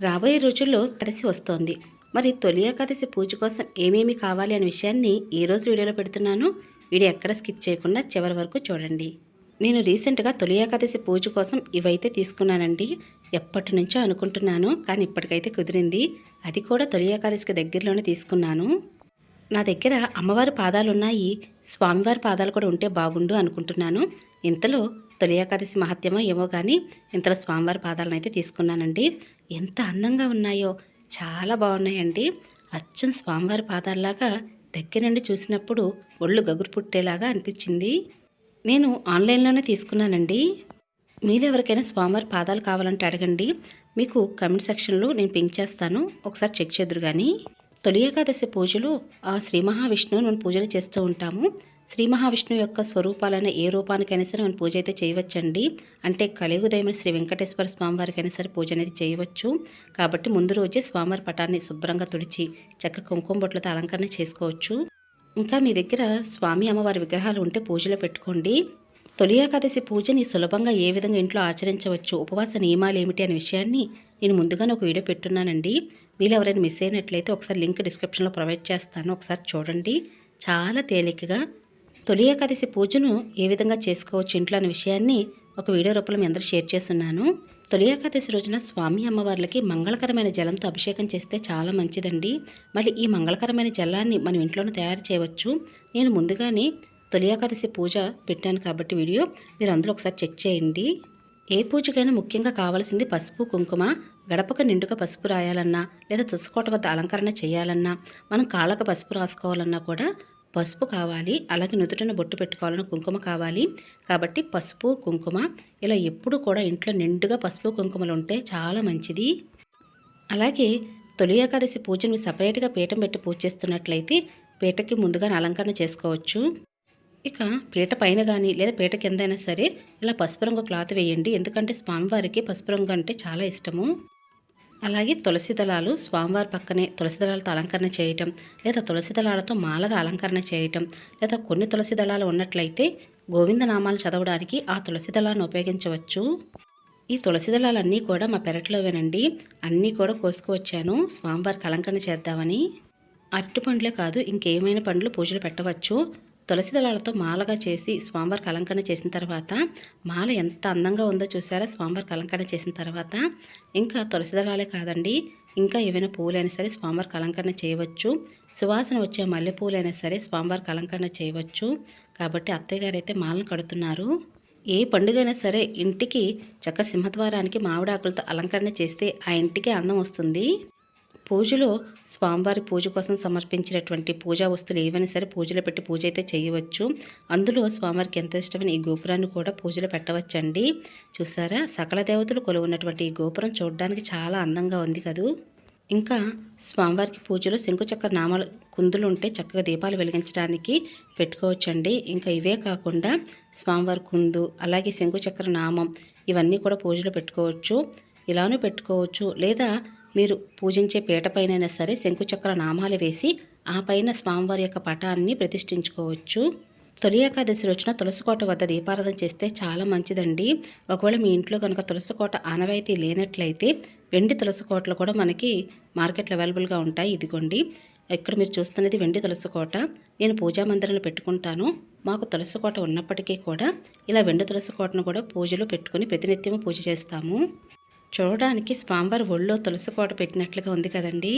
రాబోయే రోజుల్లో కలిసి వస్తోంది. మరి తొలి ఏకాదశి పూజ కోసం ఏమేమి కావాలి అనే విషయాన్ని ఈరోజు రోజు వీడియోలో పెడుతున్నాను. వీడియో ఎక్కడ స్కిప్ చేయకుండా చివరి వరకు చూడండి. నేను రీసెంట్గా తొలి ఏకాదశి పూజ కోసం ఇవైతే తీసుకున్నానండి. ఎప్పటి నుంచో అనుకుంటున్నాను కానీ ఇప్పటికైతే కుదిరింది. అది కూడా తొలి ఏకాదశికి దగ్గరలోనే తీసుకున్నాను. నా దగ్గర అమ్మవారి పాదాలు ఉన్నాయి. స్వామివారి పాదాలు కూడా ఉంటే బాగుండు అనుకుంటున్నాను. ఇంతలో తొలి ఏకాదశి మహత్యమో ఏమో కానీ ఇంతలో స్వామివారి పాదాలను అయితే తీసుకున్నానండి. ఎంత అందంగా ఉన్నాయో. చాలా బాగున్నాయండి. అచ్చం స్వామివారి పాదాల్లాగా దగ్గర నుండి చూసినప్పుడు ఒళ్ళు గగురు పుట్టేలాగా అనిపించింది. నేను ఆన్లైన్లోనే తీసుకున్నానండి. మీరు ఎవరికైనా స్వామివారి పాదాలు కావాలంటే అడగండి. మీకు కమెంట్ సెక్షన్లో నేను పింక్ చేస్తాను. ఒకసారి చెక్ చేద్దరు కానీ తొలి ఏకాదశి పూజలు ఆ శ్రీ మహావిష్ణువు మనం పూజలు చేస్తూ ఉంటాము. శ్రీ మహావిష్ణు యొక్క స్వరూపాలైన ఏ రూపానికైనా సరే మనం పూజ అయితే చేయవచ్చండి. అంటే కలియుగదైన శ్రీ వెంకటేశ్వర స్వామివారికైనా సరే పూజ అనేది చేయవచ్చు. కాబట్టి ముందు రోజే స్వామివారి పటాన్ని శుభ్రంగా తుడిచి చక్క కుంకుమ బొట్లతో అలంకరణ చేసుకోవచ్చు. ఇంకా మీ దగ్గర స్వామి అమ్మవారి విగ్రహాలు ఉంటే పూజలో పెట్టుకోండి. తొలి ఏకాదశి పూజని సులభంగా ఏ విధంగా ఇంట్లో ఆచరించవచ్చు ఉపవాస నియమాలు ఏమిటి అనే విషయాన్ని నేను ముందుగానే ఒక వీడియో పెట్టున్నానండి. వీళ్ళు ఎవరైనా మిస్ అయినట్లయితే ఒకసారి లింక్ డిస్క్రిప్షన్లో ప్రొవైడ్ చేస్తాను. ఒకసారి చూడండి. చాలా తేలికగా తొలి ఏకాదశి పూజను ఏ విధంగా చేసుకోవచ్చు ఇంట్లో అనే విషయాన్ని ఒక వీడియో రూపంలో మీ అందరూ షేర్ చేస్తున్నాను. తొలి ఏకాదశి రోజున స్వామి అమ్మవార్లకి మంగళకరమైన జలంతో అభిషేకం చేస్తే చాలా మంచిదండి. మళ్ళీ ఈ మంగళకరమైన జలాన్ని మనం ఇంట్లోనే తయారు చేయవచ్చు. నేను ముందుగానే తొలి ఏకాదశి పూజ పెట్టాను కాబట్టి వీడియో మీరు అందులో ఒకసారి చెక్ చేయండి. ఏ పూజకైనా ముఖ్యంగా కావాల్సింది పసుపు కుంకుమ గడపకు నిండుగా పసుపు రాయాలన్నా లేదా తుసుకోట వద్ద అలంకరణ చేయాలన్నా మనం కాళ్ళకు పసుపు రాసుకోవాలన్నా కూడా పసుపు కావాలి అలాగే నుదుటన బొట్టు పెట్టుకోవాలని కుంకుమ కావాలి. కాబట్టి పసుపు కుంకుమ ఇలా ఎప్పుడు కూడా ఇంట్లో నిండుగా పసుపు కుంకుమలు ఉంటే చాలా మంచిది. అలాగే తొలి ఏకాదశి పూజను సపరేట్గా పీఠం పెట్టి పూజ చేస్తున్నట్లయితే పీటకి ముందుగానే అలంకరణ చేసుకోవచ్చు. ఇక పీట పైన కానీ లేదా పీట కింద అయినా సరే ఇలా పసుపు రంగు క్లాత్ వేయండి. ఎందుకంటే స్వామివారికి పసుపు రంగు అంటే చాలా ఇష్టము. అలాగే తులసి దళాలు స్వామివారి పక్కనే తులసి దళాలతో అలంకరణ చేయటం లేదా తులసి దళాలతో మాలగా అలంకరణ చేయటం లేదా కొన్ని తులసి దళాలు ఉన్నట్లయితే గోవింద నామాలు చదవడానికి ఆ తులసి దళాలను ఉపయోగించవచ్చు. ఈ తులసి దళాలన్నీ కూడా మా పెరట్లోవేనండి. అన్నీ కూడా కోసుకువచ్చాను. స్వామివారికి అలంకరణ చేద్దామని. అరటి పండ్లే కాదు ఇంకేమైనా పండ్లు పూజలు పెట్టవచ్చు. తులసి దళాలతో మాలగా చేసి స్వామివారికి అలంకరణ చేసిన తర్వాత మాల ఎంత అందంగా ఉందో చూసారా? స్వామివారికి అలంకరణ చేసిన తర్వాత ఇంకా తులసి దళాలే కాదండి ఇంకా ఏవైనా పూలైనా సరే స్వామివారికి అలంకరణ చేయవచ్చు. సువాసన వచ్చే మల్లెపూలైనా సరే స్వామివారికి అలంకరణ చేయవచ్చు. కాబట్టి అత్తయ్య గారు అయితే మాలను కడుతున్నారు. ఏ పండుగైనా సరే ఇంటికి చక్క సింహద్వారానికి మామిడాకులతో అలంకరణ చేస్తే ఆ ఇంటికి అందం వస్తుంది. పూజలో స్వామివారి పూజ కోసం సమర్పించినటువంటి పూజా వస్తువులు ఏవైనా సరే పూజలో పెట్టి పూజ అయితే చేయవచ్చు. అందులో స్వామివారికి ఎంత ఇష్టమైన ఈ గోపురాన్ని కూడా పూజలో పెట్టవచ్చండి. చూసారా? సకల దేవతలు కొలువున్నటువంటి ఈ గోపురం చూడడానికి చాలా అందంగా ఉంది కదూ. ఇంకా స్వామివారికి పూజలో శంకుచక్ర నామాలు కుందులు ఉంటే చక్కగా దీపాలు వెలిగించడానికి పెట్టుకోవచ్చండి. ఇంకా ఇవే కాకుండా స్వామివారి కుందు అలాగే శంకుచక్ర నామం ఇవన్నీ కూడా పూజలో పెట్టుకోవచ్చు. ఇలానూ పెట్టుకోవచ్చు. లేదా మీరు పూజించే పీటపైనైనా సరే శంకుచక్ర నామాలు వేసి ఆ పైన స్వామివారి యొక్క పటాన్ని ప్రతిష్ఠించుకోవచ్చు. తొలి ఏకాదశి రోజున తులసికోట వద్ద దీపారాధన చేస్తే చాలా మంచిదండి. ఒకవేళ మీ ఇంట్లో కనుక తులసికోట ఆనవాయితీ లేనట్లయితే వెండి తులసికోటలు కూడా మనకి మార్కెట్లో అవైలబుల్గా ఉంటాయి. ఇదిగోండి ఇక్కడ మీరు చూస్తున్నది వెండి తులసికోట. నేను పూజా మందిరంలో పెట్టుకుంటాను. మాకు తులసికోట ఉన్నప్పటికీ కూడా ఇలా వెండి తులసికోటను కూడా పూజలు పెట్టుకొని ప్రతినిత్యము పూజ చేస్తాము. చూడడానికి స్వామివారి ఒళ్ళో తులసికోట పెట్టినట్లుగా ఉంది కదండి.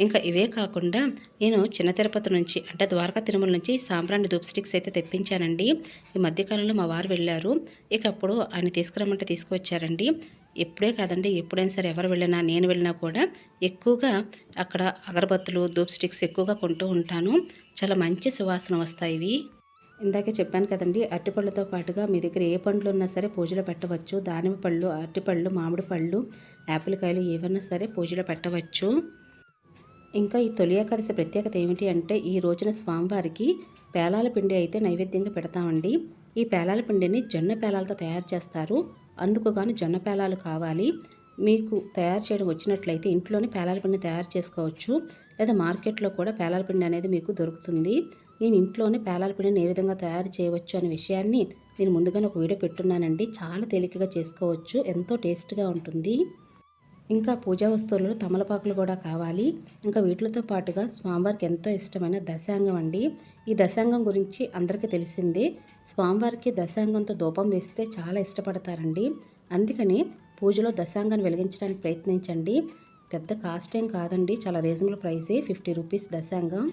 ఇంకా ఇవే కాకుండా నేను చిన్న తిరుపతి నుంచి అంటే ద్వారకా తిరుమల నుంచి సాంబ్రాణి ధూప్ స్టిక్స్ అయితే తెప్పించానండి. ఈ మధ్యకాలంలో మా వారు వెళ్ళారు. ఇక అప్పుడు ఆయన తీసుకురమ్మంటే తీసుకువచ్చారండి. ఎప్పుడే కాదండి ఎప్పుడైనా సరే ఎవరు వెళ్ళినా నేను వెళ్ళినా కూడా ఎక్కువగా అక్కడ అగరబత్తులు ధూప్ స్టిక్స్ ఎక్కువగా కొంటూ ఉంటాను. చాలా మంచి సువాసన వస్తాయి ఇవి. ఇందాకే చెప్పాను కదండి అరటిపళ్ళతో పాటుగా మీ దగ్గర ఏ పండ్లు ఉన్నా సరే పూజలో పెట్టవచ్చు. దానిమ్మ పళ్ళు అరటిపళ్ళు మామిడి పళ్ళు యాపిల్ కాయలు ఏవన్నా సరే పూజలో పెట్టవచ్చు. ఇంకా ఈ తొలి ఏకాదశి ప్రత్యేకత ఏమిటి అంటే ఈ రోజున స్వామివారికి పేలాల పిండి అయితే నైవేద్యంగా పెడతామండి. ఈ పేలాల పిండిని జొన్న పేలాలతో తయారు చేస్తారు. అందుకు గాను జొన్న పేలాలు కావాలి. మీకు తయారు చేయడం వచ్చినట్లయితే ఇంట్లోనే పేలాల పిండి తయారు చేసుకోవచ్చు. లేదా మార్కెట్లో కూడా పేలాల పిండి అనేది మీకు దొరుకుతుంది. నేను ఇంట్లోనే పేలాల పిండిని ఏ విధంగా తయారు చేయవచ్చు అనే విషయాన్ని నేను ముందుగానే ఒక వీడియో పెట్టున్నానండి. చాలా తేలికగా చేసుకోవచ్చు. ఎంతో టేస్ట్గా ఉంటుంది. ఇంకా పూజా వస్తువులు తమలపాకులు కూడా కావాలి. ఇంకా వీటితో పాటుగా స్వామివారికి ఎంతో ఇష్టమైన దశాంగం అండి. ఈ దశాంగం గురించి అందరికీ తెలిసిందే. స్వామివారికి దశాంగంతో ధూపం వేస్తే చాలా ఇష్టపడతారండి. అందుకని పూజలో దశాంగాన్ని వెలిగించడానికి ప్రయత్నించండి. పెద్ద కాస్ట్ ఏం కాదండి. చాలా రీజనబుల్ ప్రైసే. ఫిఫ్టీ రూపీస్ దశాంగం.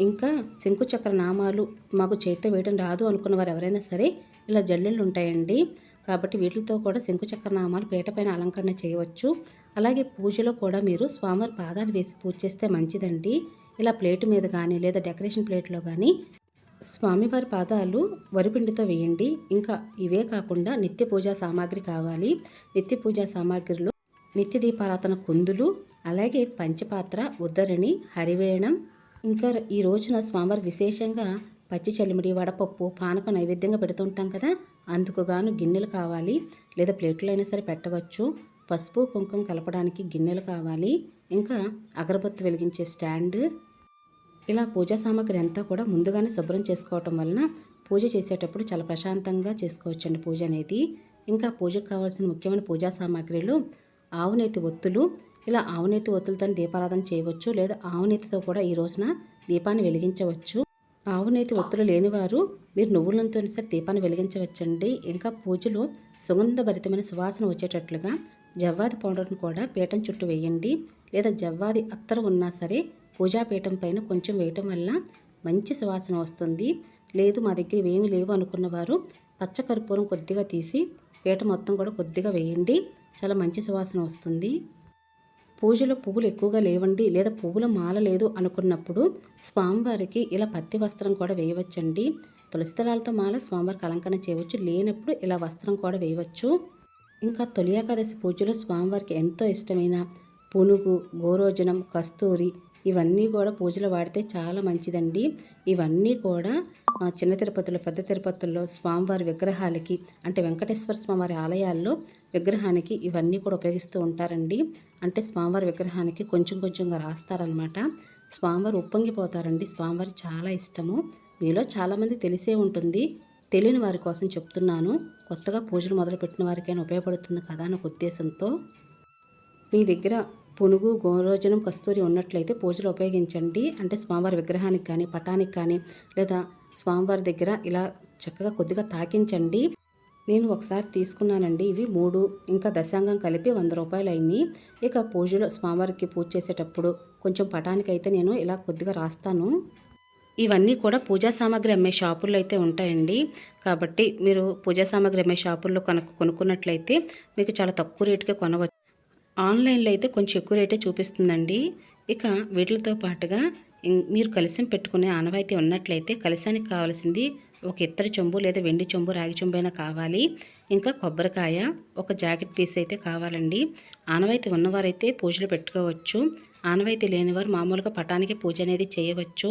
ఇంకా శంకుచక్ర నామాలు మాకు చేతితో వేయడం రాదు అనుకున్న వారు ఎవరైనా సరే ఇలా జల్లెళ్ళు ఉంటాయండి. కాబట్టి వీటితో కూడా శంకుచక్ర నామాలు పీట పైన అలంకరణ చేయవచ్చు. అలాగే పూజలో కూడా మీరు స్వామివారి పాదాలు వేసి పూజ చేస్తే మంచిదండి. ఇలా ప్లేట్ మీద కానీ లేదా డెకరేషన్ ప్లేట్లో కానీ స్వామివారి పాదాలు వరిపిండితో వేయండి. ఇంకా ఇవే కాకుండా నిత్య పూజా సామాగ్రి కావాలి. నిత్య పూజా సామాగ్రిలో నిత్య దీపారాధన కుందులు అలాగే పంచపాత్ర ఉద్దరిణి హరివేణం ఇంకా ఈ రోజున స్వామివారి విశేషంగా పచ్చి చల్లిమిడి వడపప్పు పానక నైవేద్యంగా పెడుతుంటాం కదా. అందుకుగాను గిన్నెలు కావాలి. లేదా ప్లేట్లు అయినా సరే పెట్టవచ్చు. పసుపు కుంకుమ కలపడానికి గిన్నెలు కావాలి. ఇంకా అగరబత్తి వెలిగించే స్టాండ్. ఇలా పూజా సామాగ్రి అంతా కూడా ముందుగానే శుభ్రం చేసుకోవటం వలన పూజ చేసేటప్పుడు చాలా ప్రశాంతంగా చేసుకోవచ్చండి పూజ అనేది. ఇంకా పూజకు కావాల్సిన ముఖ్యమైన పూజా సామాగ్రిలు ఆవునేతి ఒత్తులు ఇలా ఆవునేతి ఒత్తులతో దీపారాధన చేయవచ్చు లేదా ఆవునేతితో కూడా ఈ రోజున దీపాన్ని వెలిగించవచ్చు. ఆవునేతి ఒత్తులు లేనివారు మీరు నువ్వులంతో సరే దీపాన్ని వెలిగించవచ్చండి. ఇంకా పూజలో సుగంధభరితమైన సువాసన వచ్చేటట్లుగా జవ్వాది పౌడర్ను కూడా పీఠం చుట్టూ వేయండి. లేదా జవ్వాది అత్తరు ఉన్నా సరే పూజాపీఠం పైన కొంచెం వేయటం వల్ల మంచి సువాసన వస్తుంది. లేదు మా దగ్గర ఇవేమీ లేవు అనుకున్న వారు పచ్చకర్పూరం కొద్దిగా తీసి పీట మొత్తం కూడా కొద్దిగా వేయండి. చాలా మంచి సువాసన వస్తుంది. పూజలో పువ్వులు ఎక్కువగా లేవండి లేదా పువ్వుల మాల లేదు అనుకున్నప్పుడు స్వామివారికి ఇలా పత్తి వస్త్రం కూడా వేయవచ్చండి. తులసి దళాలతో మాల స్వామివారికి అలంకరణ చేయవచ్చు. లేనప్పుడు ఇలా వస్త్రం కూడా వేయవచ్చు. ఇంకా తొలి ఏకాదశి పూజలో స్వామివారికి ఎంతో ఇష్టమైన పునుగు గోరోజనం కస్తూరి ఇవన్నీ కూడా పూజలు వాడితే చాలా మంచిదండి. ఇవన్నీ కూడా చిన్న తిరుపతిలో పెద్ద తిరుపతిలో స్వామివారి విగ్రహాలకి అంటే వెంకటేశ్వర స్వామివారి ఆలయాల్లో విగ్రహానికి ఇవన్నీ కూడా ఉపయోగిస్తూ ఉంటారండి. అంటే స్వామివారి విగ్రహానికి కొంచెం కొంచెంగా రాస్తారనమాట స్వామివారు ఉప్పొంగిపోతారండి. స్వామివారి చాలా ఇష్టము. మీలో చాలామంది తెలిసే ఉంటుంది. తెలియని వారి కోసం చెప్తున్నాను. కొత్తగా పూజలు మొదలుపెట్టిన వారికైనా ఉపయోగపడుతుంది కదా అనే ఒక ఉద్దేశంతో. మీ దగ్గర పునుగు గోరోజనం కస్తూరి ఉన్నట్లయితే పూజలు ఉపయోగించండి. అంటే స్వామివారి విగ్రహానికి కానీ పటానికి కానీ లేదా స్వామివారి దగ్గర ఇలా చక్కగా కొద్దిగా తాకించండి. నేను ఒకసారి తీసుకున్నానండి. ఇవి మూడు ఇంకా దశాంగం కలిపి వంద రూపాయలు అయింది ఇక పూజలో స్వామివారికి పూజ చేసేటప్పుడు కొంచెం పటానికి అయితే నేను ఇలా కొద్దిగా రాస్తాను. ఇవన్నీ కూడా పూజా సామాగ్రి అమ్మే షాపుల్లో అయితే ఉంటాయండి. కాబట్టి మీరు పూజా సామాగ్రి అమ్మే షాపుల్లో కనుక కొనుక్కున్నట్లయితే మీకు చాలా తక్కువ రేటుకే కొనవచ్చు. ఆన్లైన్లో అయితే కొంచెం ఎక్కువ రేటే చూపిస్తుందండి. ఇక వీటితో పాటుగా మీరు కలిసి పెట్టుకునే ఆనవాయితీ ఉన్నట్లయితే కలిసానికి కావాల్సింది ఒక ఇత్తడి చెంబు లేదా వెండి చెంబు రాగి చెంబు అయినా కావాలి. ఇంకా కొబ్బరికాయ ఒక జాకెట్ పీస్ అయితే కావాలండి. ఆనవాయితీ ఉన్నవారైతే పూజలు పెట్టుకోవచ్చు. ఆనవాయితీ లేనివారు మామూలుగా పటానికి పూజ అనేది చేయవచ్చు.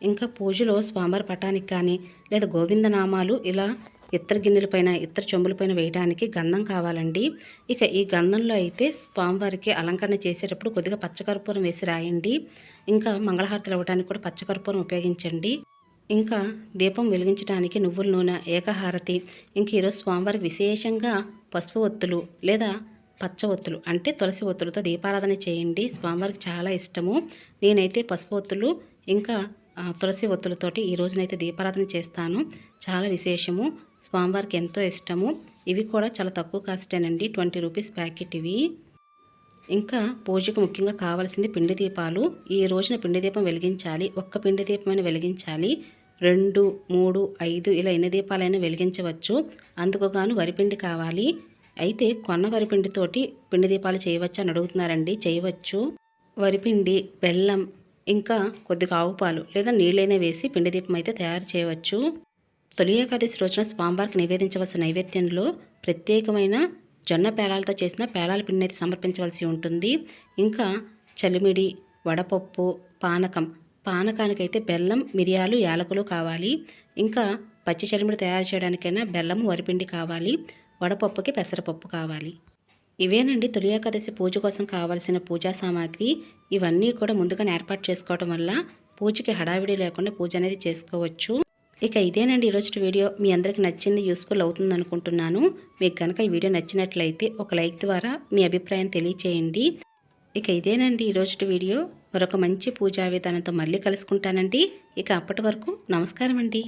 ఇంకా పూజలో స్వామివారి పటానికి కానీ లేదా గోవిందనామాలు ఇలా ఇత్తర గిన్నెలపైన ఇత్తర చెంబులపైన వేయడానికి గంధం కావాలండి. ఇక ఈ గంధంలో అయితే స్వామివారికి అలంకరణ చేసేటప్పుడు కొద్దిగా పచ్చకర్పూరం వేసి రాయండి. ఇంకా మంగళహారతులు అవ్వడానికి కూడా పచ్చకర్పూరం ఉపయోగించండి. ఇంకా దీపం వెలిగించడానికి నువ్వుల నూనె ఏకహారతి ఇంక ఈరోజు స్వామివారికి విశేషంగా పసుపు ఒత్తులు లేదా పచ్చ ఒత్తులు అంటే తులసి ఒత్తులతో దీపారాధన చేయండి. స్వామివారికి చాలా ఇష్టము. నేనైతే పసుపు ఒత్తులు ఇంకా తులసి ఒత్తులతోటి ఈ రోజునైతే దీపారాధన చేస్తాను. చాలా విశేషము. స్వామివారికి ఎంతో ఇష్టము. ఇవి కూడా చాలా తక్కువ కాస్టేనండి. ట్వంటీ రూపీస్ ప్యాకెట్ ఇవి. ఇంకా పూజకు ముఖ్యంగా కావాల్సింది పిండి దీపాలు. ఈ రోజున పిండి దీపం వెలిగించాలి. ఒక్క పిండి దీపమైన వెలిగించాలి. రెండు మూడు ఐదు ఇలా ఎన్ని దీపాలైనా వెలిగించవచ్చు. అందుకు గాను వరిపిండి కావాలి. అయితే కొన్న వరిపిండితోటి పిండి దీపాలు చేయవచ్చు అని అడుగుతున్నారండి. చేయవచ్చు. వరిపిండి బెల్లం ఇంకా కొద్దిగా ఆవుపాలు లేదా నీళ్ళైనా వేసి పిండి దీపం అయితే తయారు చేయవచ్చు. తొలి ఏకాదశి రోజున స్వామివారికి నివేదించవలసిన నైవేద్యంలో ప్రత్యేకమైన జొన్న పేలాలతో చేసిన పేలాల పిండిని అయితే సమర్పించవలసి ఉంటుంది. ఇంకా చలిమిడి వడపప్పు పానకం పానకానికైతే బెల్లం మిరియాలు యాలకులు కావాలి. ఇంకా పచ్చి చలిమిడి తయారు చేయడానికైనా బెల్లం వరిపిండి కావాలి. వడపప్పుకి పెసరపప్పు కావాలి. ఇవేనండి తొలి ఏకాదశి పూజ కోసం కావాల్సిన పూజా సామాగ్రి. ఇవన్నీ కూడా ముందుగానే ఏర్పాటు చేసుకోవడం వల్ల పూజకి హడావిడి లేకుండా పూజ అనేది చేసుకోవచ్చు. ఇక ఇదేనండి ఈరోజు వీడియో. మీ అందరికి నచ్చింది యూస్ఫుల్ అవుతుంది అనుకుంటున్నాను. మీకు కనుక ఈ వీడియో నచ్చినట్లయితే ఒక లైక్ ద్వారా మీ అభిప్రాయం తెలియచేయండి. ఇక ఇదేనండి ఈరోజు వీడియో. మరొక మంచి పూజా విధానంతో మళ్ళీ కలుసుకుంటానండి. ఇక అప్పటి వరకు నమస్కారం అండి